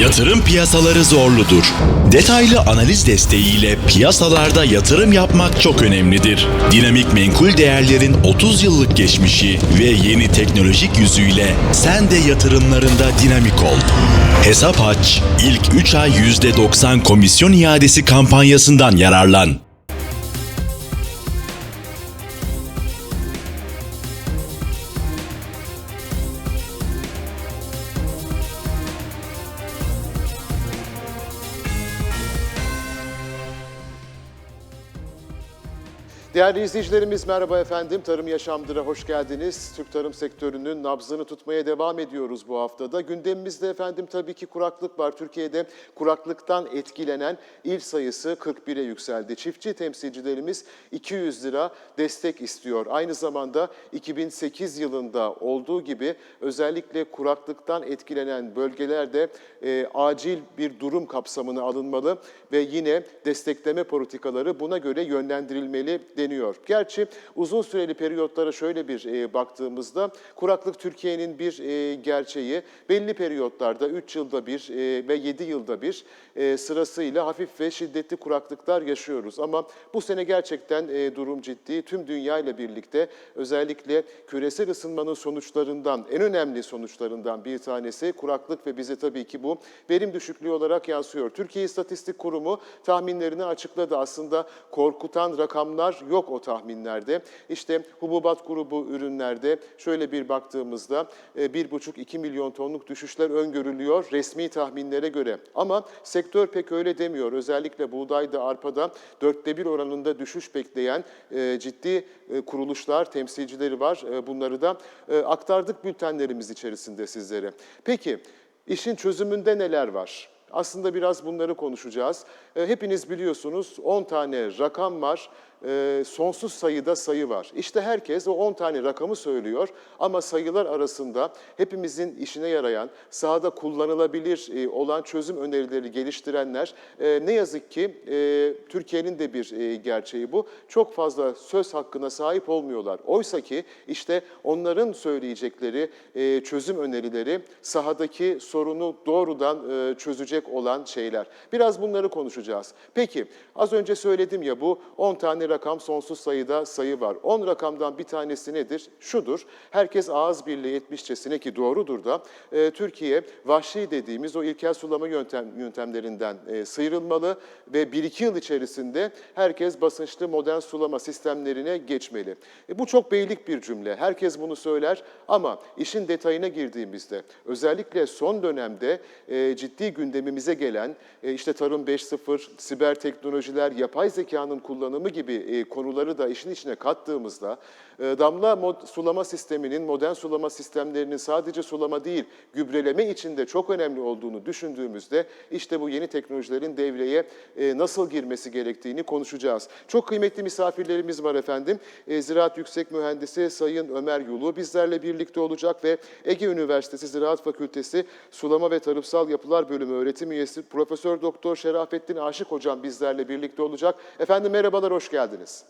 Yatırım piyasaları zorludur. Detaylı analiz desteğiyle piyasalarda yatırım yapmak çok önemlidir. Dinamik menkul değerlerin 30 yıllık geçmişi ve yeni teknolojik yüzüyle sen de yatırımlarında dinamik ol. Hesap aç, ilk 3 ay %90 komisyon iadesi kampanyasından yararlan. Değerli izleyicilerimiz merhaba efendim. Tarım Yaşamdır'a hoş geldiniz. Türk tarım sektörünün nabzını tutmaya devam ediyoruz bu haftada. Gündemimizde efendim tabii ki kuraklık var. Türkiye'de kuraklıktan etkilenen il sayısı 41'e yükseldi. Çiftçi temsilcilerimiz 200 lira destek istiyor. Aynı zamanda 2008 yılında olduğu gibi özellikle kuraklıktan etkilenen bölgelerde e, acil bir durum kapsamına alınmalı ve yine destekleme politikaları buna göre yönlendirilmeli deniyor. Gerçi uzun süreli periyotlara şöyle bir e, baktığımızda kuraklık Türkiye'nin bir e, gerçeği. Belli periyotlarda 3 yılda bir e, ve 7 yılda bir e, sırasıyla hafif ve şiddetli kuraklıklar yaşıyoruz. Ama bu sene gerçekten e, durum ciddi. Tüm dünya ile birlikte özellikle küresel ısınmanın sonuçlarından, en önemli sonuçlarından bir tanesi kuraklık ve bize tabii ki bu verim düşüklüğü olarak yansıyor. Türkiye İstatistik Kurumu tahminlerini açıkladı. Aslında korkutan rakamlar yok o tahminlerde. İşte hububat grubu ürünlerde şöyle bir baktığımızda e, 1,5-2 milyon tonluk düşüşler öngörülüyor resmi tahminlere göre. Ama sektör pek öyle demiyor. Özellikle buğdayda, arpada dörtte bir oranında düşüş bekleyen e, ciddi e, kuruluşlar, temsilcileri var. E, Bunları da e, aktardık bültenlerimiz içerisinde sizlere. Peki işin çözümünde neler var? Aslında biraz bunları konuşacağız. E, Hepiniz biliyorsunuz 10 tane rakam var, e, sonsuz sayıda sayı var. İşte herkes o 10 tane rakamı söylüyor ama sayılar arasında hepimizin işine yarayan, sahada kullanılabilir e, olan çözüm önerileri geliştirenler e, ne yazık ki e, Türkiye'nin de bir e, gerçeği bu. Çok fazla söz hakkına sahip olmuyorlar. Oysa ki işte onların söyleyecekleri e, çözüm önerileri sahadaki sorunu doğrudan e, çözecek olan şeyler. Biraz bunları konuşacağız. Peki az önce söyledim ya bu 10 tane rakam sonsuz sayıda sayı var. 10 rakamdan bir tanesi nedir? Şudur. Herkes ağız birliği etmişçesine ki doğrudur da e, Türkiye vahşi dediğimiz o ilkel sulama yöntem, yöntemlerinden e, sıyrılmalı ve 1-2 yıl içerisinde herkes basınçlı modern sulama sistemlerine geçmeli. E, bu çok beylik bir cümle. Herkes bunu söyler ama işin detayına girdiğimizde özellikle son dönemde e, ciddi gündemimize gelen e, işte Tarım 5.0, siber teknolojiler, yapay zekanın kullanımı gibi e, konuları da işin içine kattığımızda e, damla sulama sisteminin, modern sulama sistemlerinin sadece sulama değil, gübreleme için de çok önemli olduğunu düşündüğümüzde işte bu yeni teknolojilerin devreye e, nasıl girmesi gerektiğini konuşacağız. Çok kıymetli misafirlerimiz var efendim. Ziraat Yüksek Mühendisi Sayın Ömer Yulu bizlerle birlikte olacak ve Ege Üniversitesi Ziraat Fakültesi Sulama ve Tarımsal Yapılar Bölümü öğretim üyesi Profesör Doktor Şerafettin Aşık hocam bizlerle birlikte olacak. Efendim merhabalar, hoş geldiniz. Padres.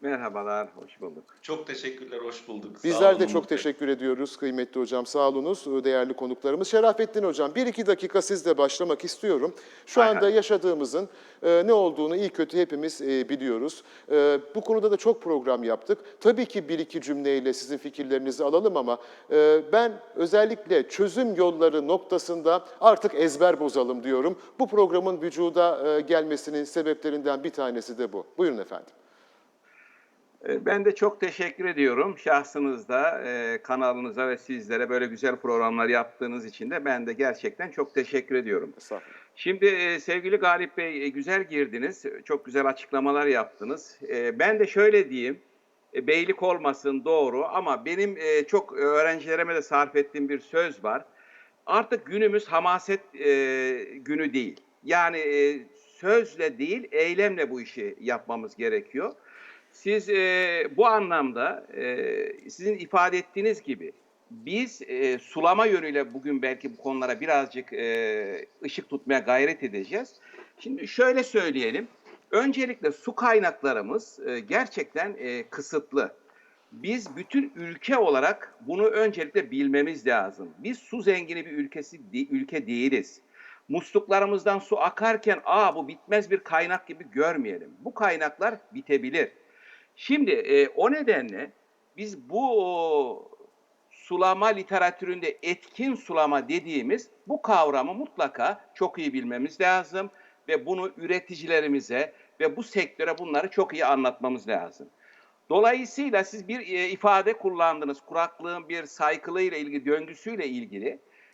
Merhabalar, hoş bulduk. Çok teşekkürler, hoş bulduk. Bizler olun de çok teşekkür ediyoruz kıymetli hocam. Sağ olunuz değerli konuklarımız. Şerafettin hocam bir iki dakika sizle başlamak istiyorum. Şu Hay anda yaşadığımızın e, ne olduğunu iyi kötü hepimiz e, biliyoruz. E, bu konuda da çok program yaptık. Tabii ki bir iki cümleyle sizin fikirlerinizi alalım ama e, ben özellikle çözüm yolları noktasında artık ezber bozalım diyorum. Bu programın vücuda e, gelmesinin sebeplerinden bir tanesi de bu. Buyurun efendim. Ee, Ben de çok teşekkür ediyorum şahsınızda, e, kanalınıza ve sizlere böyle güzel programlar yaptığınız için de ben de gerçekten çok teşekkür ediyorum. Şimdi e, sevgili Galip Bey e, güzel girdiniz, çok güzel açıklamalar yaptınız. Ben de şöyle diyeyim, beylik olmasın doğru ama benim çok öğrencilerime de sarf ettiğim bir söz var. Artık günümüz hamaset günü değil. Yani sözle değil, eylemle bu işi yapmamız gerekiyor. Siz e, bu anlamda e, sizin ifade ettiğiniz gibi biz e, sulama yönüyle bugün belki bu konulara birazcık e, ışık tutmaya gayret edeceğiz. Şimdi şöyle söyleyelim. Öncelikle su kaynaklarımız e, gerçekten e, kısıtlı. Biz bütün ülke olarak bunu öncelikle bilmemiz lazım. Biz su zengini bir ülkesi ülke değiliz. musluklarımızdan su akarken aa bu bitmez bir kaynak gibi görmeyelim. Bu kaynaklar bitebilir. Şimdi e, o nedenle biz bu o, sulama literatüründe etkin sulama dediğimiz bu kavramı mutlaka çok iyi bilmemiz lazım ve bunu üreticilerimize ve bu sektöre bunları çok iyi anlatmamız lazım. Dolayısıyla siz bir e, ifade kullandınız kuraklığın bir saykılı ile ilgili döngüsüyle ilgili.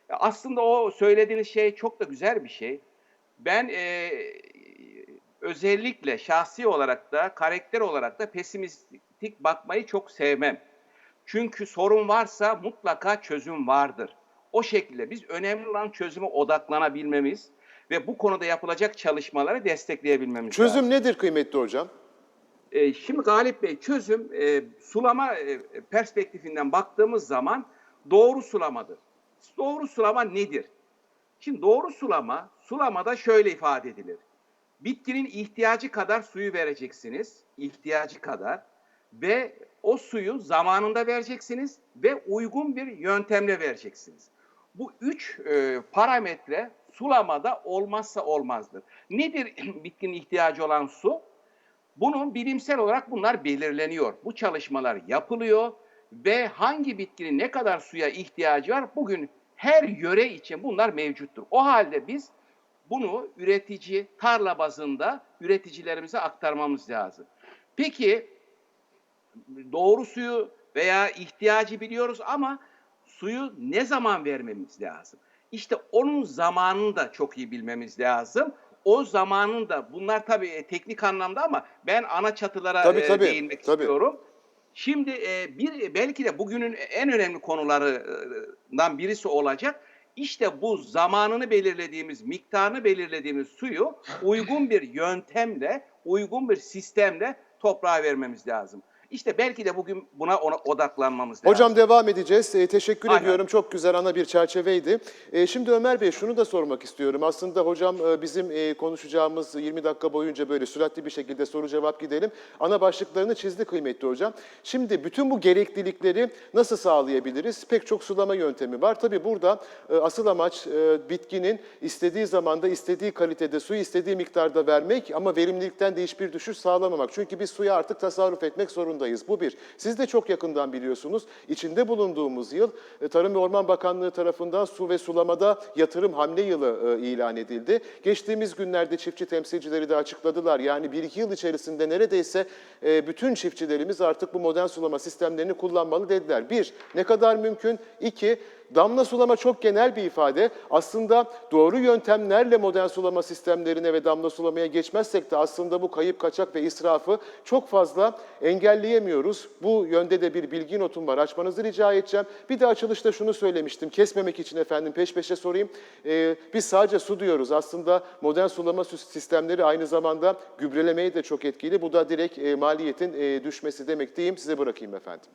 E, Aslında o söylediğiniz şey çok da güzel bir şey. Ben e, özellikle şahsi olarak da karakter olarak da pesimistik bakmayı çok sevmem. Çünkü sorun varsa mutlaka çözüm vardır. O şekilde biz önemli olan çözüme odaklanabilmemiz ve bu konuda yapılacak çalışmaları destekleyebilmemiz lazım. Çözüm nedir kıymetli hocam? E, şimdi Galip Bey çözüm e, sulama e, perspektifinden baktığımız zaman doğru sulamadır. Doğru sulama nedir? Şimdi doğru sulama, sulamada şöyle ifade edilir. Bitkinin ihtiyacı kadar suyu vereceksiniz, ihtiyacı kadar ve o suyu zamanında vereceksiniz ve uygun bir yöntemle vereceksiniz. Bu üç e, parametre sulamada olmazsa olmazdır. Nedir bitkinin ihtiyacı olan su? Bunun bilimsel olarak bunlar belirleniyor. Bu çalışmalar yapılıyor ve hangi bitkinin ne kadar suya ihtiyacı var bugün her yöre için bunlar mevcuttur. O halde biz bunu üretici, tarla bazında üreticilerimize aktarmamız lazım. Peki doğru suyu veya ihtiyacı biliyoruz ama suyu ne zaman vermemiz lazım? İşte onun zamanını da çok iyi bilmemiz lazım. O zamanın da bunlar tabii e, teknik anlamda ama ben ana çatılara Tabii, e, tabii, değinmek tabii. istiyorum. Şimdi e, bir belki de bugünün en önemli konularından birisi olacak. İşte bu zamanını belirlediğimiz, miktarını belirlediğimiz suyu uygun bir yöntemle, uygun bir sistemle toprağa vermemiz lazım. İşte belki de bugün buna ona odaklanmamız lazım. Hocam devam edeceğiz. Ee, teşekkür Aynen. ediyorum. Çok güzel ana bir çerçeveydi. Ee, şimdi Ömer Bey şunu da sormak istiyorum. Aslında hocam e, bizim e, konuşacağımız 20 dakika boyunca böyle süratli bir şekilde soru cevap gidelim. Ana başlıklarını çizdi kıymetli hocam. Şimdi bütün bu gereklilikleri nasıl sağlayabiliriz? Pek çok sulama yöntemi var. Tabii burada e, asıl amaç e, bitkinin istediği zamanda istediği kalitede suyu istediği miktarda vermek ama verimlilikten de hiçbir düşüş sağlamamak. Çünkü biz suya artık tasarruf etmek zorundayız. Bu bir. Siz de çok yakından biliyorsunuz. İçinde bulunduğumuz yıl e, Tarım ve Orman Bakanlığı tarafından su ve sulamada yatırım hamle yılı e, ilan edildi. Geçtiğimiz günlerde çiftçi temsilcileri de açıkladılar. Yani 1-2 yıl içerisinde neredeyse e, bütün çiftçilerimiz artık bu modern sulama sistemlerini kullanmalı dediler. Bir, ne kadar mümkün? İki, Damla sulama çok genel bir ifade. Aslında doğru yöntemlerle modern sulama sistemlerine ve damla sulamaya geçmezsek de aslında bu kayıp kaçak ve israfı çok fazla engelleyemiyoruz. Bu yönde de bir bilgi notum var. Açmanızı rica edeceğim. Bir de açılışta şunu söylemiştim. Kesmemek için efendim peş peşe sorayım. Ee, biz sadece su diyoruz. Aslında modern sulama sistemleri aynı zamanda gübrelemeye de çok etkili. Bu da direkt e, maliyetin e, düşmesi demek diyeyim. Size bırakayım efendim.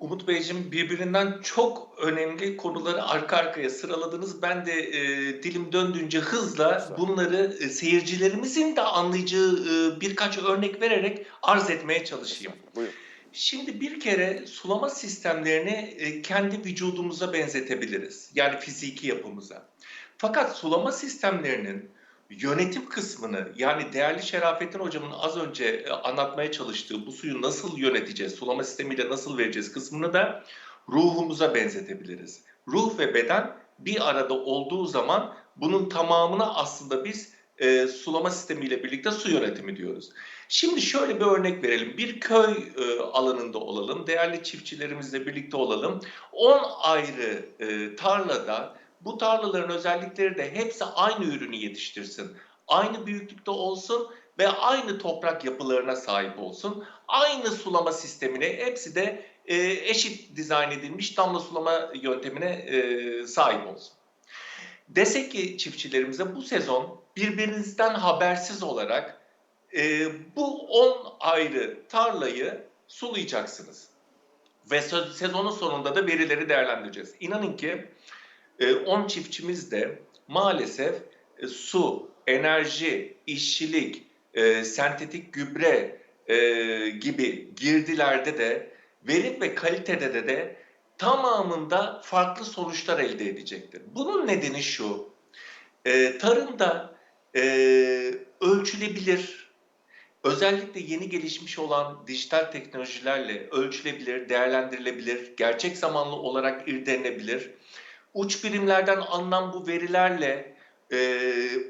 Umut Beyciğim birbirinden çok önemli konuları arka arkaya sıraladınız. Ben de e, dilim döndüğünce hızla bunları e, seyircilerimizin de anlayacağı e, birkaç örnek vererek arz etmeye çalışayım. Buyurun. Şimdi bir kere sulama sistemlerini e, kendi vücudumuza benzetebiliriz. Yani fiziki yapımıza. Fakat sulama sistemlerinin yönetim kısmını yani değerli Şerafettin hocamın az önce e, anlatmaya çalıştığı bu suyu nasıl yöneteceğiz, sulama sistemiyle nasıl vereceğiz kısmını da ruhumuza benzetebiliriz. Ruh ve beden bir arada olduğu zaman bunun tamamına aslında biz e, sulama sistemiyle birlikte su yönetimi diyoruz. Şimdi şöyle bir örnek verelim. Bir köy e, alanında olalım, değerli çiftçilerimizle birlikte olalım. 10 ayrı e, tarlada bu tarlaların özellikleri de hepsi aynı ürünü yetiştirsin. Aynı büyüklükte olsun ve aynı toprak yapılarına sahip olsun. Aynı sulama sistemine hepsi de e, eşit dizayn edilmiş damla sulama yöntemine e, sahip olsun. Desek ki çiftçilerimize bu sezon birbirinizden habersiz olarak e, bu 10 ayrı tarlayı sulayacaksınız. Ve sezonun sonunda da verileri değerlendireceğiz. İnanın ki 10 çiftçimiz de maalesef e, su, enerji, işçilik, e, sentetik gübre e, gibi girdilerde de verim ve kalitede de, de tamamında farklı sonuçlar elde edecektir. Bunun nedeni şu, e, tarımda e, ölçülebilir, özellikle yeni gelişmiş olan dijital teknolojilerle ölçülebilir, değerlendirilebilir, gerçek zamanlı olarak irdelenebilir. Uç birimlerden alınan bu verilerle e,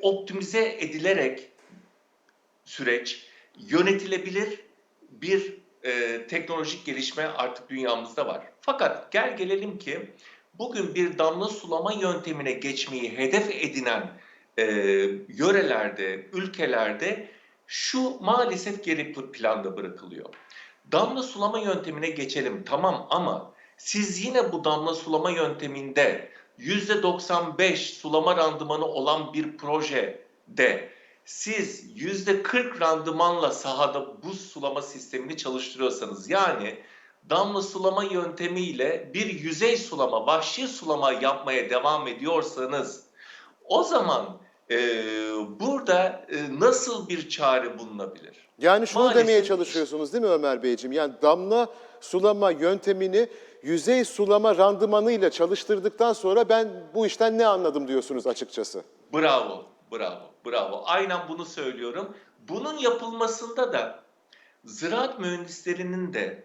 optimize edilerek süreç yönetilebilir bir e, teknolojik gelişme artık dünyamızda var. Fakat gel gelelim ki bugün bir damla sulama yöntemine geçmeyi hedef edinen e, yörelerde, ülkelerde şu maalesef geri planda bırakılıyor. Damla sulama yöntemine geçelim tamam ama siz yine bu damla sulama yönteminde %95 sulama randımanı olan bir projede siz %40 randımanla sahada buz sulama sistemini çalıştırıyorsanız yani damla sulama yöntemiyle bir yüzey sulama, vahşi sulama yapmaya devam ediyorsanız o zaman e, burada e, nasıl bir çare bulunabilir? Yani şunu Maalesef demeye çalışıyorsunuz değil mi Ömer Beyciğim? Yani damla sulama yöntemini yüzey sulama randımanıyla çalıştırdıktan sonra ben bu işten ne anladım diyorsunuz açıkçası. Bravo, bravo, bravo. Aynen bunu söylüyorum. Bunun yapılmasında da ziraat mühendislerinin de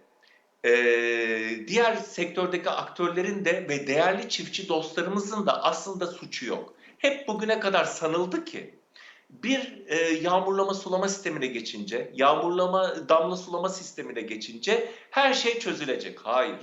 eee, diğer sektördeki aktörlerin de ve değerli çiftçi dostlarımızın da aslında suçu yok. Hep bugüne kadar sanıldı ki bir e, yağmurlama sulama sistemine geçince, yağmurlama damla sulama sistemine geçince her şey çözülecek. Hayır.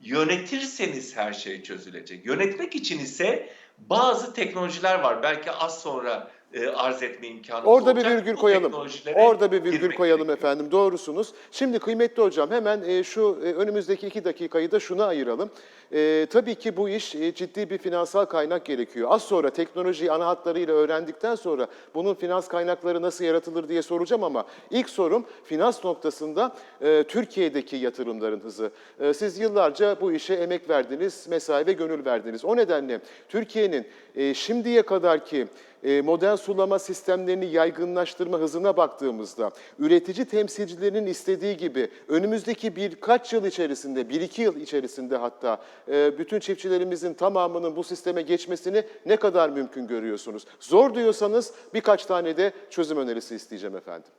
Yönetirseniz her şey çözülecek. Yönetmek için ise bazı teknolojiler var. Belki az sonra e, arz etme imkanımız Orada bir olacak. virgül Bu koyalım. teknolojilere Orada bir virgül girmek koyalım gerekiyor. efendim. Doğrusunuz. Şimdi kıymetli hocam hemen e, şu e, önümüzdeki iki dakikayı da şuna ayıralım. E, tabii ki bu iş e, ciddi bir finansal kaynak gerekiyor. Az sonra teknolojiyi ana hatlarıyla öğrendikten sonra bunun finans kaynakları nasıl yaratılır diye soracağım ama ilk sorum finans noktasında e, Türkiye'deki yatırımların hızı. E, siz yıllarca bu işe emek verdiniz, mesai ve gönül verdiniz. O nedenle Türkiye'nin e, şimdiye kadarki e, modern sulama sistemlerini yaygınlaştırma hızına baktığımızda üretici temsilcilerinin istediği gibi önümüzdeki birkaç yıl içerisinde, bir iki yıl içerisinde hatta e, bütün çiftçilerimizin tamamının bu sisteme geçmesini ne kadar mümkün görüyorsunuz? Zor diyorsanız birkaç tane de çözüm önerisi isteyeceğim efendim.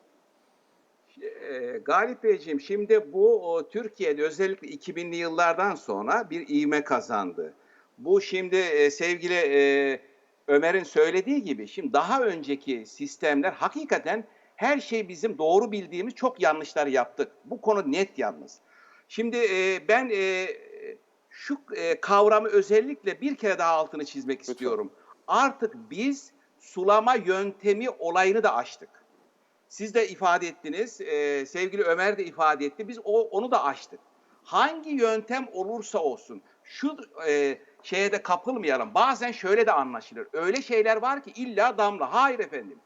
Ee, Galip Beyciğim şimdi bu Türkiye'de özellikle 2000'li yıllardan sonra bir ivme kazandı. Bu şimdi e, sevgili e, Ömer'in söylediği gibi şimdi daha önceki sistemler hakikaten her şey bizim doğru bildiğimiz çok yanlışlar yaptık. Bu konu net yalnız. Şimdi e, ben e, şu e, kavramı özellikle bir kere daha altını çizmek istiyorum. Artık biz sulama yöntemi olayını da aştık. Siz de ifade ettiniz, e, sevgili Ömer de ifade etti. Biz o, onu da açtık. Hangi yöntem olursa olsun şu e, şeye de kapılmayalım. Bazen şöyle de anlaşılır. Öyle şeyler var ki illa damla. Hayır efendim.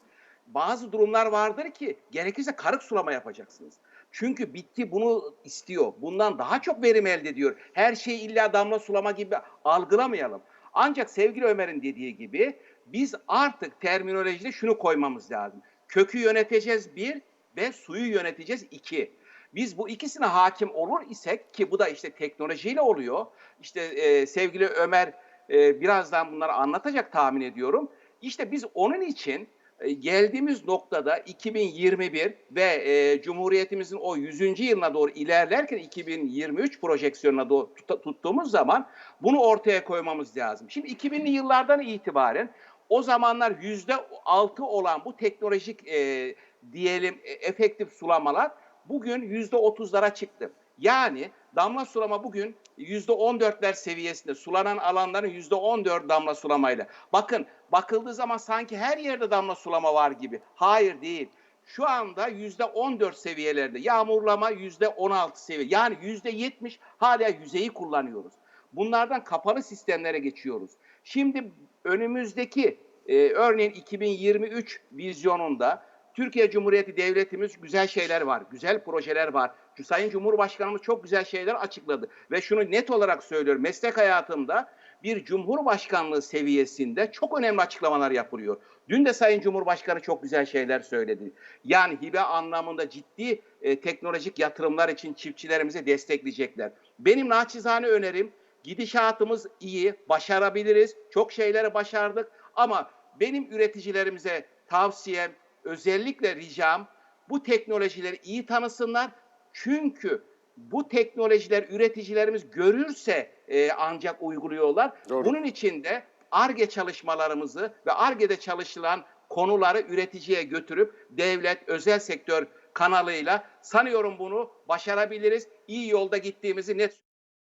Bazı durumlar vardır ki gerekirse karık sulama yapacaksınız. Çünkü bitki bunu istiyor. Bundan daha çok verim elde ediyor. Her şeyi illa damla sulama gibi algılamayalım. Ancak sevgili Ömer'in dediği gibi biz artık terminolojide şunu koymamız lazım. Kökü yöneteceğiz bir ve suyu yöneteceğiz iki. Biz bu ikisine hakim olur isek ki bu da işte teknolojiyle oluyor. İşte e, sevgili Ömer e, birazdan bunları anlatacak tahmin ediyorum. İşte biz onun için e, geldiğimiz noktada 2021 ve e, Cumhuriyetimizin o 100. yılına doğru ilerlerken 2023 projeksiyonuna doğru tut- tuttuğumuz zaman bunu ortaya koymamız lazım. Şimdi 2000'li yıllardan itibaren o zamanlar yüzde altı olan bu teknolojik e, diyelim e, efektif sulamalar bugün yüzde otuzlara çıktı. Yani damla sulama bugün yüzde on dörtler seviyesinde sulanan alanların yüzde on dört damla sulamayla. Bakın bakıldığı zaman sanki her yerde damla sulama var gibi. Hayır değil. Şu anda yüzde on dört seviyelerde yağmurlama yüzde on altı seviye. Yani yüzde yetmiş hala yüzeyi kullanıyoruz. Bunlardan kapalı sistemlere geçiyoruz. Şimdi önümüzdeki e, örneğin 2023 vizyonunda Türkiye Cumhuriyeti Devletimiz güzel şeyler var, güzel projeler var. Sayın Cumhurbaşkanımız çok güzel şeyler açıkladı. Ve şunu net olarak söylüyorum, meslek hayatımda bir Cumhurbaşkanlığı seviyesinde çok önemli açıklamalar yapılıyor. Dün de Sayın Cumhurbaşkanı çok güzel şeyler söyledi. Yani hibe anlamında ciddi e, teknolojik yatırımlar için çiftçilerimizi destekleyecekler. Benim naçizane önerim gidişatımız iyi, başarabiliriz. Çok şeyleri başardık ama benim üreticilerimize tavsiyem, özellikle ricam bu teknolojileri iyi tanısınlar. Çünkü bu teknolojiler üreticilerimiz görürse e, ancak uyguluyorlar. Doğru. Bunun için de ARGE çalışmalarımızı ve ARGE'de çalışılan konuları üreticiye götürüp devlet, özel sektör kanalıyla sanıyorum bunu başarabiliriz. İyi yolda gittiğimizi net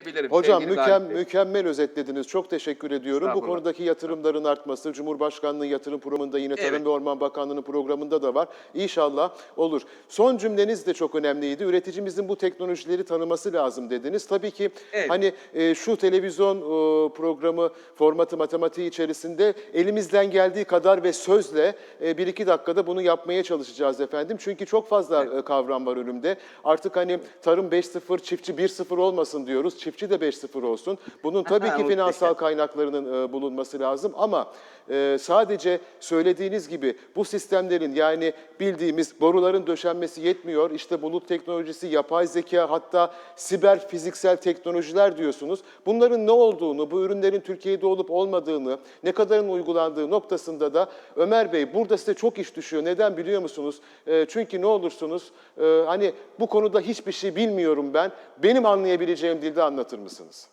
söyleyebilirim. Hocam mükem, mükemmel özetlediniz. Çok teşekkür ediyorum. Bu konudaki yatırımların artması, Cumhurbaşkanlığı yatırım programında yine Tarım Evet. ve Orman Bakanlığı'nın programında da var. İnşallah olur. Son cümleniz de çok önemliydi. Üreticimizin bu teknolojileri tanıması lazım dediniz. Tabii ki Evet. hani e, şu televizyon e, programı formatı matematiği içerisinde elimizden geldiği kadar ve sözle e, bir iki dakikada bunu yapmaya çalışacağız efendim. Çünkü çok fazla e, kavram var önümde. Artık hani tarım 5.0, çiftçi 1.0 olmasın diyoruz. Çiftçi de 5.0 olsun. Bunun tabii Aha, ki finansal kaynaklarının e, bulunması lazım ama e, sadece söylediğiniz gibi bu sistemlerin yani bildiğimiz boruların döşenmesi yetmiyor. İşte bulut teknolojisi, yapay zeka hatta siber fiziksel teknolojiler diyorsunuz. Bunların ne olduğunu, bu ürünlerin Türkiye'de olup olmadığını, ne kadarın uygulandığı noktasında da Ömer Bey burada size çok iş düşüyor. Neden biliyor musunuz? E, çünkü ne olursunuz e, hani bu konuda hiçbir şey bilmiyorum ben. Benim anlayabileceğim dilde anlatır mısınız?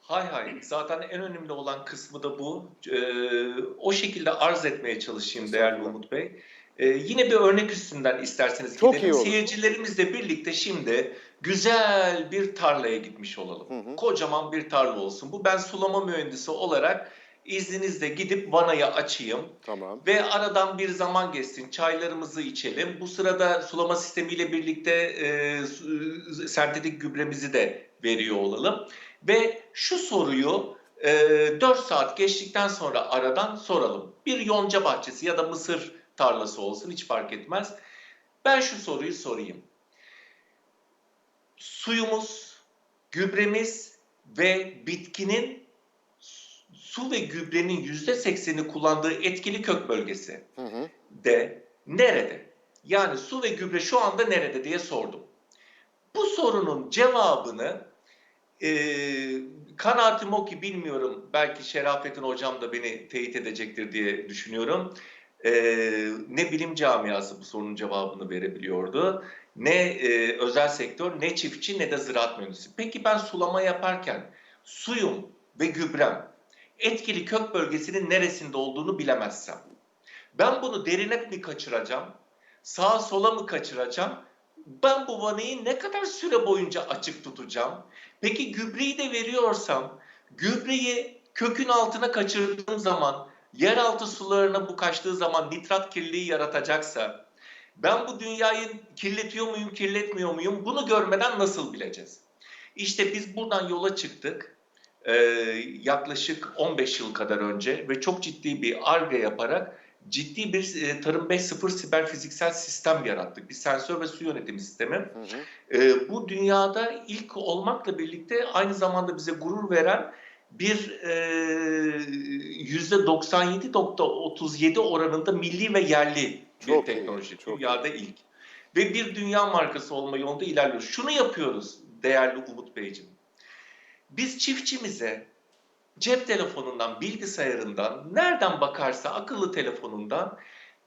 Hay hay. Zaten en önemli olan kısmı da bu. Ee, o şekilde arz etmeye çalışayım değerli. Umut Bey. Ee, yine bir örnek üstünden isterseniz Çok gidelim. iyi olur. Seyircilerimizle birlikte şimdi güzel bir tarlaya gitmiş olalım. Kocaman bir tarla olsun. Bu ben sulama mühendisi olarak izninizle gidip vanayı açayım. Tamam. Ve aradan bir zaman geçsin, çaylarımızı içelim. Bu sırada sulama sistemiyle birlikte e, sentetik gübremizi de veriyor olalım. Ve şu soruyu e, 4 saat geçtikten sonra aradan soralım. Bir yonca bahçesi ya da mısır tarlası olsun hiç fark etmez. Ben şu soruyu sorayım. Suyumuz, gübremiz ve bitkinin su ve gübrenin yüzde sekseni kullandığı etkili kök bölgesi Hı hı. de nerede? Yani su ve gübre şu anda nerede diye sordum. Bu sorunun cevabını e, kanaatim o ki bilmiyorum belki Şerafettin hocam da beni teyit edecektir diye düşünüyorum. E, ne bilim camiası bu sorunun cevabını verebiliyordu. Ne e, özel sektör ne çiftçi ne de ziraat mühendisi. Peki ben sulama yaparken suyum ve gübrem etkili kök bölgesinin neresinde olduğunu bilemezsem ben bunu derine mi kaçıracağım? Sağa sola mı kaçıracağım? Ben bu vanayı ne kadar süre boyunca açık tutacağım? Peki gübreyi de veriyorsam, gübreyi kökün altına kaçırdığım zaman, yeraltı sularına bu kaçtığı zaman nitrat kirliliği yaratacaksa, ben bu dünyayı kirletiyor muyum, kirletmiyor muyum? Bunu görmeden nasıl bileceğiz? İşte biz buradan yola çıktık. Ee, yaklaşık 15 yıl kadar önce ve çok ciddi bir ARGE yaparak ciddi bir e, Tarım 5.0 siber fiziksel sistem yarattık. Bir sensör ve su yönetimi sistemi. Hı hı. E, bu dünyada ilk olmakla birlikte aynı zamanda bize gurur veren bir e, %97.37 oranında milli ve yerli bir Çok iyi, teknoloji. çok dünyada ilk. Ve bir dünya markası olma yolunda ilerliyoruz. Şunu yapıyoruz değerli Umut Beyciğim. Biz çiftçimize cep telefonundan, bilgisayarından, nereden bakarsa akıllı telefonundan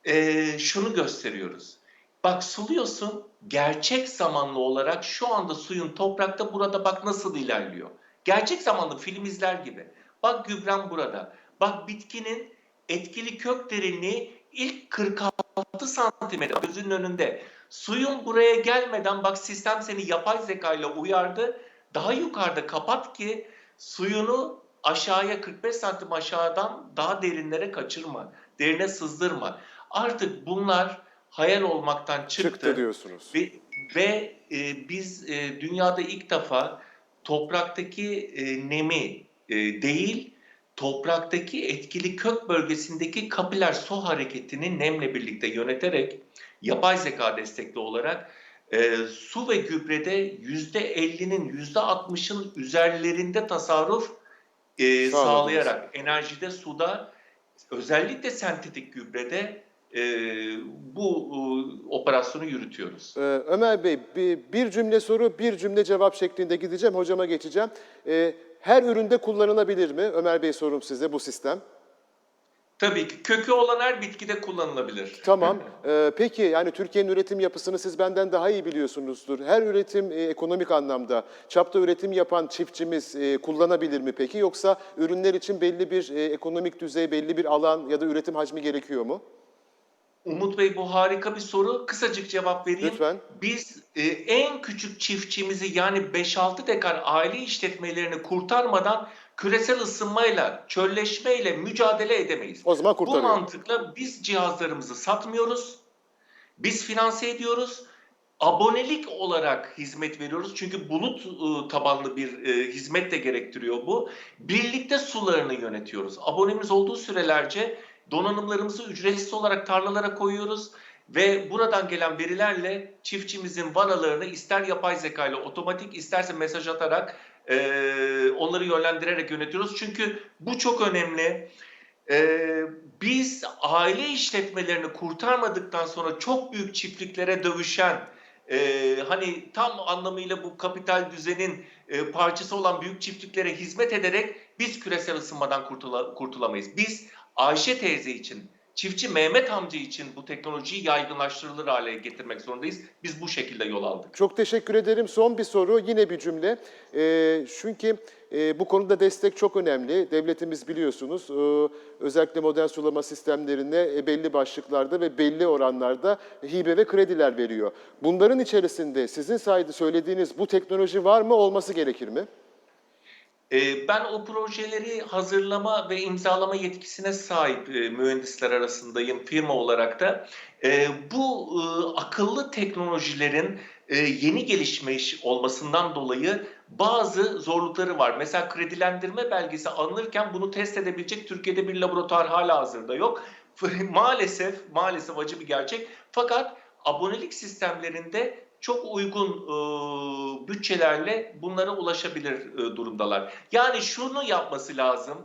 eee, şunu gösteriyoruz. Bak suluyorsun, gerçek zamanlı olarak şu anda suyun toprakta burada bak nasıl ilerliyor. Gerçek zamanlı film izler gibi. Bak gübrem burada. Bak bitkinin etkili kök derinliği ilk 46 santimetre gözünün önünde. Suyun buraya gelmeden bak sistem seni yapay zeka ile uyardı. Daha yukarıda kapat ki suyunu aşağıya 45 santim aşağıdan daha derinlere kaçırma. Derine sızdırma. Artık bunlar hayal olmaktan çıktı. Çıktı diyorsunuz. Ve, ve e, biz e, dünyada ilk defa topraktaki e, nemi e, değil, topraktaki etkili kök bölgesindeki kapiler su hareketini nemle birlikte yöneterek yapay zeka destekli olarak e, su ve gübrede %50'nin %60'ın üzerlerinde tasarruf e, sağlayarak enerjide, suda özellikle sentetik gübrede e, bu e, operasyonu yürütüyoruz. Ee, Ömer Bey bir, bir cümle soru, bir cümle cevap şeklinde gideceğim. Hocama geçeceğim. Ee, her üründe kullanılabilir mi? Ömer Bey sorum size bu sistem. Tabii ki kökü olan her bitkide kullanılabilir. Tamam. Ee, peki yani Türkiye'nin üretim yapısını siz benden daha iyi biliyorsunuzdur. Her üretim e, ekonomik anlamda çapta üretim yapan çiftçimiz e, kullanabilir mi peki? Yoksa ürünler için belli bir e, ekonomik düzey, belli bir alan ya da üretim hacmi gerekiyor mu? Umut Bey bu harika bir soru. Kısacık cevap vereyim. Lütfen. Biz e, en küçük çiftçimizi yani 5-6 dekar aile işletmelerini kurtarmadan küresel ısınmayla, çölleşmeyle mücadele edemeyiz. O zaman Bu kurtarıyor. mantıkla biz cihazlarımızı satmıyoruz. Biz finanse ediyoruz. Abonelik olarak hizmet veriyoruz. Çünkü bulut e, tabanlı bir e, hizmet de gerektiriyor bu. Birlikte sularını yönetiyoruz. Abonemiz olduğu sürelerce donanımlarımızı ücretsiz olarak tarlalara koyuyoruz. Ve buradan gelen verilerle çiftçimizin vanalarını ister yapay zeka ile otomatik isterse mesaj atarak e, onları yönlendirerek yönetiyoruz. Çünkü bu çok önemli. Ee, biz aile işletmelerini kurtarmadıktan sonra çok büyük çiftliklere dövüşen, e, hani tam anlamıyla bu kapital düzenin e, parçası olan büyük çiftliklere hizmet ederek biz küresel ısınmadan kurtula- kurtulamayız. Biz Ayşe teyze için, çiftçi Mehmet amca için bu teknolojiyi yaygınlaştırılır hale getirmek zorundayız. Biz bu şekilde yol aldık. Çok teşekkür ederim. Son bir soru, yine bir cümle. Ee, çünkü e, bu konuda destek çok önemli. Devletimiz biliyorsunuz e, özellikle modern sulama sistemlerine e, belli başlıklarda ve belli oranlarda hibe ve krediler veriyor. Bunların içerisinde sizin sayede söylediğiniz bu teknoloji var mı, olması gerekir mi? Ee, Ben o projeleri hazırlama ve imzalama yetkisine sahip e, mühendisler arasındayım firma olarak da. Ee, Bu e, akıllı teknolojilerin e, yeni gelişmiş olmasından dolayı bazı zorlukları var. Mesela kredilendirme belgesi alınırken bunu test edebilecek Türkiye'de bir laboratuvar hala hazırda yok. Maalesef, maalesef acı bir gerçek. Fakat abonelik sistemlerinde çok uygun e, bütçelerle bunlara ulaşabilir e, durumdalar. Yani şunu yapması lazım.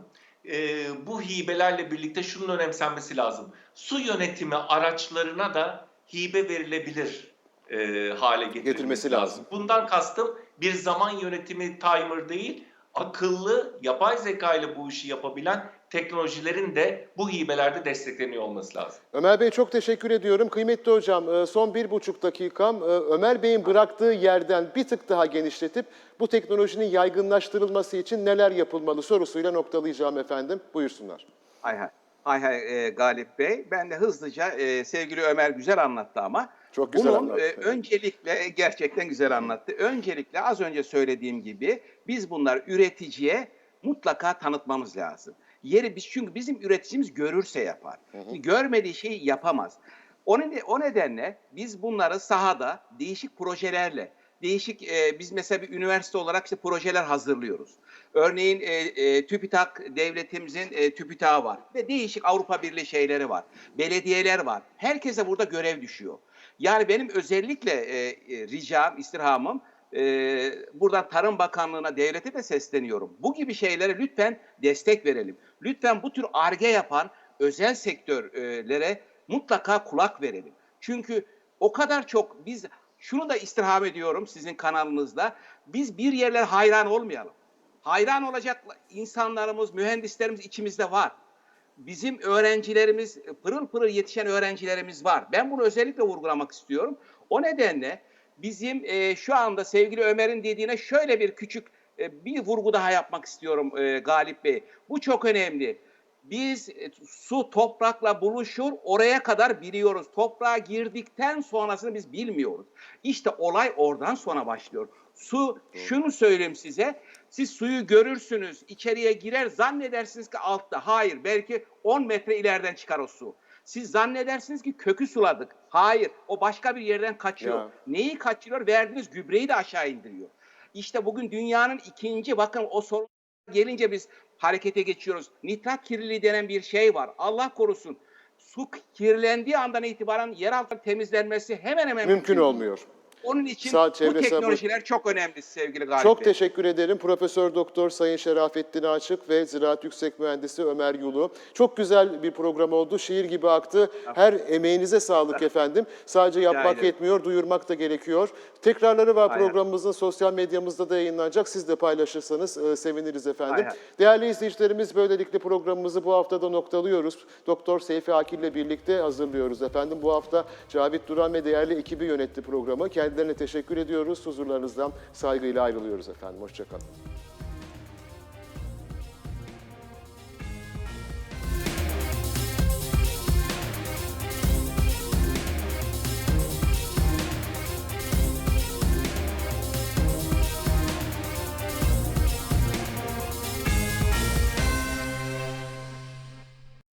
e, bu hibelerle birlikte şunun önemsenmesi lazım. Su yönetimi araçlarına da hibe verilebilir e, hale Getirmesi lazım. lazım. Bundan kastım bir zaman yönetimi timer değil, akıllı yapay zeka ile bu işi yapabilen teknolojilerin de bu hibelerde destekleniyor olması lazım. Ömer Bey çok teşekkür ediyorum. Kıymetli hocam e, son bir buçuk dakikam e, Ömer Bey'in bıraktığı yerden bir tık daha genişletip bu teknolojinin yaygınlaştırılması için neler yapılmalı sorusuyla noktalayacağım efendim. Buyursunlar. Hay hay. Hay hay e, Galip Bey. Ben de hızlıca e, sevgili Ömer güzel anlattı ama. Çok güzel Bunun anlattı, e, öncelikle gerçekten güzel anlattı. Öncelikle az önce söylediğim gibi biz bunlar üreticiye mutlaka tanıtmamız lazım. Yeri biz çünkü bizim üreticimiz görürse yapar. Görmediği şeyi yapamaz. O, nede- o nedenle biz bunları sahada değişik projelerle değişik e, biz mesela bir üniversite olarak işte projeler hazırlıyoruz. Örneğin e, e, TÜBİTAK devletimizin e, TÜBİTAK'ı var ve değişik Avrupa Birliği şeyleri var. Belediyeler var. Herkese burada görev düşüyor. Yani benim özellikle e, e, ricam, istirhamım e, buradan Tarım Bakanlığı'na, devlete de sesleniyorum. Bu gibi şeylere lütfen destek verelim. Lütfen bu tür arge yapan özel sektörlere mutlaka kulak verelim. Çünkü o kadar çok biz şunu da istirham ediyorum sizin kanalınızda. Biz bir yerlere hayran olmayalım. Hayran olacak insanlarımız, mühendislerimiz içimizde var. Bizim öğrencilerimiz, pırıl pırıl yetişen öğrencilerimiz var. Ben bunu özellikle vurgulamak istiyorum. O nedenle bizim e, şu anda sevgili Ömer'in dediğine şöyle bir küçük e, bir vurgu daha yapmak istiyorum e, Galip Bey. Bu çok önemli. Biz e, su toprakla buluşur, oraya kadar biliyoruz. Toprağa girdikten sonrasını biz bilmiyoruz. İşte olay oradan sonra başlıyor. Su, şunu söyleyeyim size, siz suyu görürsünüz, içeriye girer, zannedersiniz ki altta. Hayır, belki 10 metre ileriden çıkar o su. Siz zannedersiniz ki kökü suladık. Hayır, o başka bir yerden kaçıyor. Ya. Neyi kaçırıyor? Verdiğiniz gübreyi de aşağı indiriyor. İşte bugün dünyanın ikinci, bakın o sorun gelince biz harekete geçiyoruz. Nitrat kirliliği denen bir şey var. Allah korusun. Su kirlendiği andan itibaren yeraltı temizlenmesi hemen hemen Mümkün olmuyor. Onun için Sağ bu çevre teknolojiler çok önemli sevgili Galip Çok Bey. teşekkür ederim. Profesör Doktor Sayın Şerafettin Açık ve Ziraat Yüksek Mühendisi Ömer Yulu. Çok güzel bir program oldu. Şiir gibi aktı. Her emeğinize sağlık efendim. Sadece yapmak ederim. yetmiyor, duyurmak da gerekiyor. Tekrarları var Aynen. programımızın sosyal medyamızda da yayınlanacak. Siz de paylaşırsanız e, seviniriz efendim. Aynen. Değerli izleyicilerimiz böylelikle programımızı bu haftada noktalıyoruz. Doktor Seyfi Akil ile birlikte hazırlıyoruz efendim. Bu hafta Cavit Duran ve değerli ekibi yönetti programı. Kendilerine teşekkür ediyoruz. Huzurlarınızdan saygıyla ayrılıyoruz efendim. Hoşçakalın.